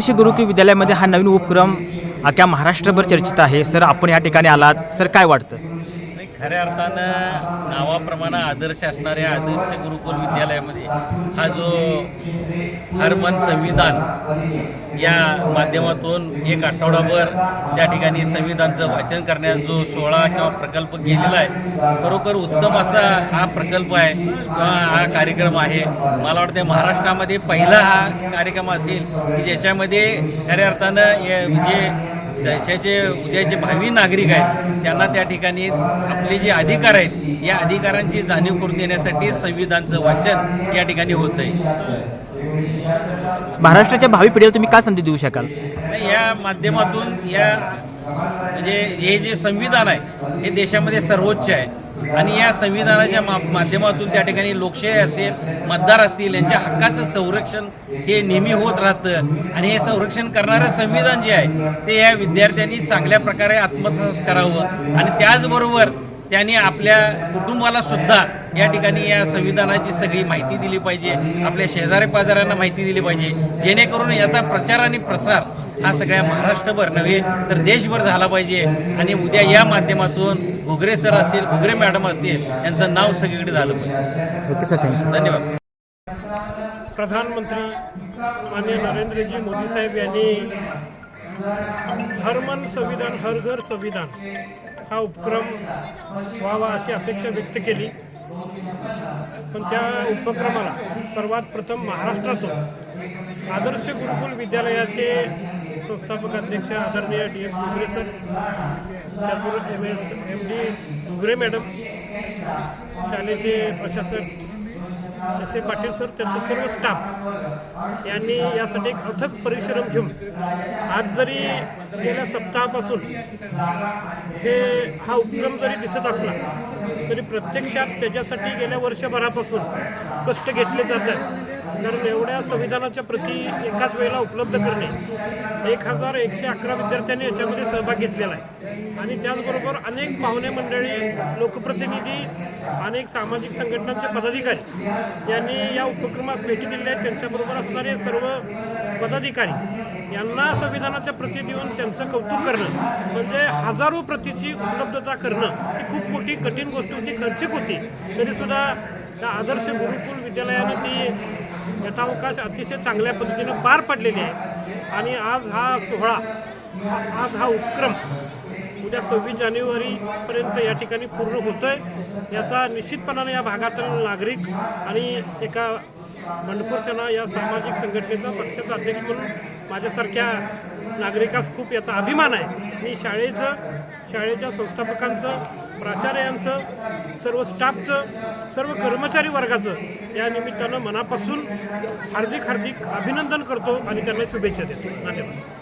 आदर्श गुरुकुल विद्यालयामध्ये हा नवीन उपक्रम अख्या महाराष्ट्रभर चर्चित आहे? सर आपण या ठिकाणी आलात. सर काय वाटतं? खऱ्या अर्थानं नावाप्रमाणे आदर्श असणाऱ्या आदर्श गुरुकुल विद्यालयामध्ये हा जो हरमन संविधान या माध्यमातून एक आठवडाभर त्या ठिकाणी संविधानचं वाचन करण्याचा जो सोहळा किंवा प्रकल्प केलेला आहे खरोखर उत्तम असा हा प्रकल्प आहे किंवा हा कार्यक्रम आहे. मला वाटतं महाराष्ट्रामध्ये पहिला हा कार्यक्रम असेल की ज्याच्यामध्ये खऱ्या अर्थानं म्हणजे देशाचे उद्याचे भावी नागरिक आहेत त्यांना त्या ठिकाणी आपले जे अधिकार आहेत या अधिकारांची जाणीव करून देण्यासाठी संविधानचं वाचन या ठिकाणी होत आहे महाराष्ट्राच्या भावी पिढीला तुम्ही काय संधी देऊ शकाल? या माध्यमातून या म्हणजे हे जे संविधान आहे हे देशामध्ये सर्वोच्च आहे. आणि या संविधानाच्या मा माध्यमातून त्या ठिकाणी लोकशाही असेल मतदार असतील यांच्या हक्काचं संरक्षण हे नेहमी होत राहतं. आणि हे संरक्षण करणारं संविधान जे आहे ते या विद्यार्थ्यांनी चांगल्या प्रकारे आत्मसात करावं. आणि त्याचबरोबर त्यांनी आपल्या कुटुंबाला सुद्धा या ठिकाणी या संविधानाची सगळी माहिती दिली पाहिजे. आपल्या शेजारी पाजाऱ्यांना माहिती दिली पाहिजे. जेणेकरून याचा प्रचार आणि प्रसार हा सगळ्या महाराष्ट्रभर नव्हे तर देशभर झाला पाहिजे. आणि उद्या या माध्यमातून घुगरे सर असतील घुगरे मॅडम असतील यांचं नाव सगळीकडे झालं पाहिजे. ओके सर थँक्यू धन्यवाद. प्रधानमंत्री माननीय नरेंद्रजी मोदी साहेब यांनी हर मन संविधान हर घर संविधान हा उपक्रम व्हावा अशी अपेक्षा व्यक्त केली. पण त्या उपक्रमाला सर्वात प्रथम महाराष्ट्रातून आदर्श गुरुकुल विद्यालयाचे संस्थापक अध्यक्ष आदरणीय डी एस घुगरे सर त्याचबरोबर M S M D Dugare madam शालेचे प्रशासक एस ए पाटील सर त्यांचा सर्व स्टाफ यांनी यासाठी एक अथक परिश्रम घेऊन आज जरी गेल्या सप्ताहापासून हे हा उपक्रम जरी दिसत असला तरी प्रत्यक्षात त्याच्यासाठी गेल्या वर्षभरापासून कष्ट घेतले जात आहेत. कारण एवढ्या संविधानाच्या प्रती एकाच वेळेला उपलब्ध करणे एक हजार एकशे अकरा विद्यार्थ्यांनी याच्यामध्ये सहभाग घेतलेला आहे. आणि त्याचबरोबर अनेक पाहुणे मंडळी लोकप्रतिनिधी अनेक सामाजिक संघटनांचे पदाधिकारी यांनी या उपक्रमास भेटी दिलेल्या आहेत. त्यांच्याबरोबर असणारे सर्व पदाधिकारी यांना संविधानाच्या प्रती देऊन त्यांचं कौतुक करणं म्हणजे हजारो प्रतीची उपलब्धता करणं ही खूप मोठी कठीण गोष्ट होती खर्चिक होती. तरीसुद्धा आदर्श गुरुकुल विद्यालयानं ती यथावकाश अतिशय चांगल्या पद्धतीनं पार पडलेली आहे. आणि आज हा सोहळा आज हा उपक्रम उद्या सव्वीस जानेवारीपर्यंत या ठिकाणी पूर्ण होतोय. याचा निश्चितपणाने या भागातील नागरिक आणि एका बंडखोर सेना या सामाजिक संघटनेचा पक्षाचा अध्यक्ष म्हणून माझ्यासारख्या नागरिकास खूप याचा अभिमान आहे. मी शाळेचं शाळेच्या संस्थापकांचं प्राचार्यांचं सर्व स्टाफचं सर्व कर्मचारी वर्गाचं या निमित्तानं मनापासून हार्दिक हार्दिक अभिनंदन करतो आणि त्यांना शुभेच्छा देतो. धन्यवाद.